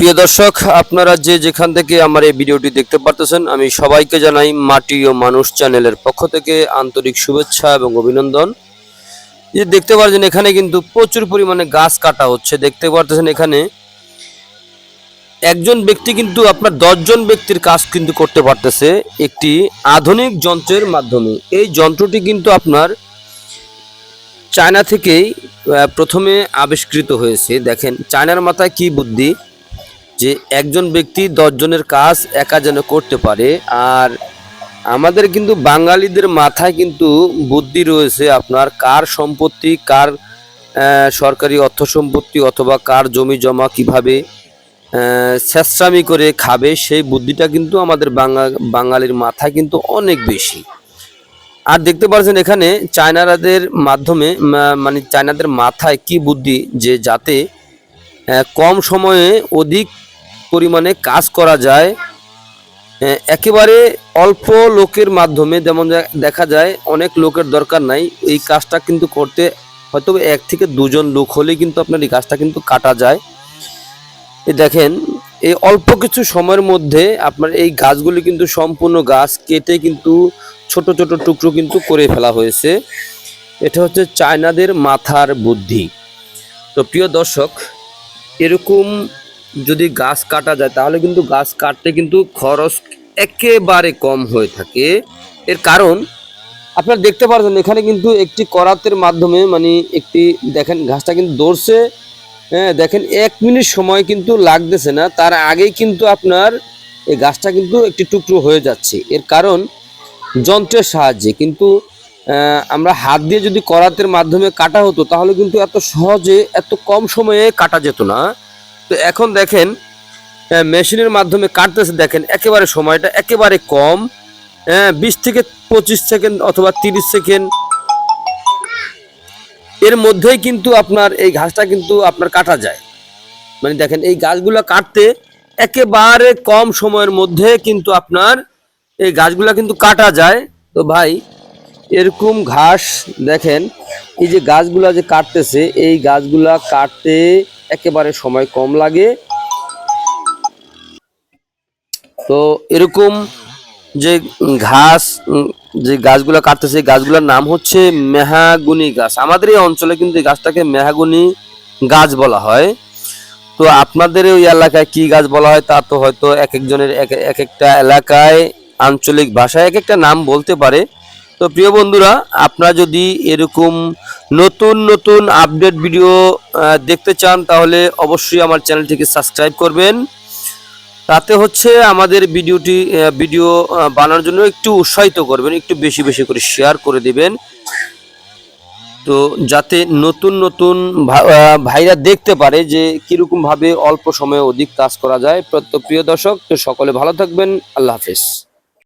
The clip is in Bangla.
প্রিয় দর্শক, আপনারা যে যেখান থেকে আমার এই ভিডিওটি দেখতে পারতেছেন, আমি সবাইকে জানাই মাটি ও মানুষ চ্যানেলের পক্ষ থেকে আন্তরিক শুভেচ্ছা এবং অভিনন্দন। যে দেখতে পাচ্ছেন এখানে কিন্তু প্রচুর পরিমাণে গাছ কাটা হচ্ছে। দেখতে পারতেছেন এখানে একজন ব্যক্তি কিন্তু আপনার দশজন ব্যক্তির কাজ কিন্তু করতে পারতেছে একটি আধুনিক যন্ত্রের মাধ্যমে। এই যন্ত্রটি কিন্তু আপনার চায়না থেকেই প্রথমে আবিষ্কৃত হয়েছে। দেখেন, চায়নার মাথায় কি বুদ্ধি? যে একজন ব্যক্তি দশজনের কাজ একা যেন করতে পারে। আর আমাদের কিন্তু বাঙালিদের মাথায় কিন্তু বুদ্ধি রয়েছে আপনার কার সম্পত্তি, কার সরকারি অর্থ সম্পত্তি অথবা কার জমি জমা কীভাবে শেষরামি করে খাবে, সেই বুদ্ধিটা কিন্তু আমাদের বাঙা, বাঙালির মাথায় কিন্তু অনেক বেশি। আর দেখতে পাচ্ছেন এখানে চায়নারাদের মাধ্যমে মানে চায়নাদের মাথায় কি বুদ্ধি যে যাতে কম সময়ে অধিক পরিমাণে কাজ করা যায়। একেবারে অল্প লোকের মাধ্যমে যেমন দেখা যায়, অনেক লোকের দরকার নাই। এই কাজটা কিন্তু করতে হয়তো এক থেকে দুজন লোক হলেই কিন্তু আপনার এই কাজটা কিন্তু কাটা যায়। দেখেন, এই অল্প কিছু সময়ের মধ্যে আপনার এই গাছগুলি কিন্তু সম্পূর্ণ গাছ কেটে কিন্তু ছোট ছোট টুকরো কিন্তু করে ফেলা হয়েছে। এটা হচ্ছে চায়নাদের মাথার বুদ্ধি। তো প্রিয় দর্শক, এরকম যদি গাছ কাটা যায়, তাহলে কিন্তু গাছ কাটতে কিন্তু খরচ একেবারে কম হয়ে থাকে। এর কারণ, আপনারা দেখতে পাচ্ছেন এখানে কিন্তু একটি করাতের মাধ্যমে মানে একটি, দেখেন, ঘাসটা কিন্তু দৌড়ছে। হ্যাঁ দেখেন, এক মিনিট সময় কিন্তু লাগতেছে না। তার আগেই কিন্তু আপনার এই গাছটা কিন্তু একটি টুকরো হয়ে যাচ্ছে। এর কারণ, যন্ত্রের সাহায্যে। কিন্তু আমরা হাত দিয়ে যদি করাতের মাধ্যমে কাটা হতো, তাহলে কিন্তু এত সহজে, এত কম সময়ে কাটা যেত না। তো এখন দেখেন আহ, মেশিনের মাধ্যমে কাটতেছে দেখেন একেবারে সময়টা একেবারে কম হ্যাঁ বিশ থেকে পঁচিশ সেকেন্ড অথবা তিরিশ সেকেন্ড। এর মধ্যেই কিন্তু আপনার এই ঘাসটা কিন্তু আপনার কাটা যায়। মানে দেখেন এই গাছগুলো কাটতে একেবারে কম সময়ের মধ্যে কিন্তু আপনার এই গাছগুলো কিন্তু কাটা যায়। তো ভাই এরকম ঘাস দেখেন এই যে গাছগুলা যে কাটতেছে এই গাছগুলা কাটতে একেবারে সময় কম লাগে। তো এরকম যে ঘাস, যে গাছগুলো কাটতেছে গাছগুলোর নাম হচ্ছে মেহাগুনি গাছ। আমাদের এই অঞ্চলে কিন্তু এই গাছটাকে মেহাগুনি গাছ বলা হয়। তো আপনাদের ওই এলাকায় কি গাছ বলা হয় তা তো হয়তো এক একজনের এক এক একটা এলাকায় আঞ্চলিক ভাষায় এক একটা নাম বলতে পারে। তো প্রিয় বন্ধুরা, আপনারা যদি এরকম নতুন নতুন আপডেট ভিডিও দেখতে চান, তাহলে অবশ্যই আমার চ্যানেলটিকে সাবস্ক্রাইব করবেন। তাতে হচ্ছে আমাদের ভিডিওটি ভিডিও বানানোর জন্য একটু উৎসাহিত করবেন, একটু বেশি বেশি করে শেয়ার করে দিবেন। তো যাতে নতুন নতুন ভাইরা দেখতে পারে যে কীরকমভাবে অল্প সময়ে অধিক কাজ করা যায়। প্রত্যেক প্রিয় দর্শক, তো সকলে ভালো থাকবেন। আল্লাহ হাফেজ।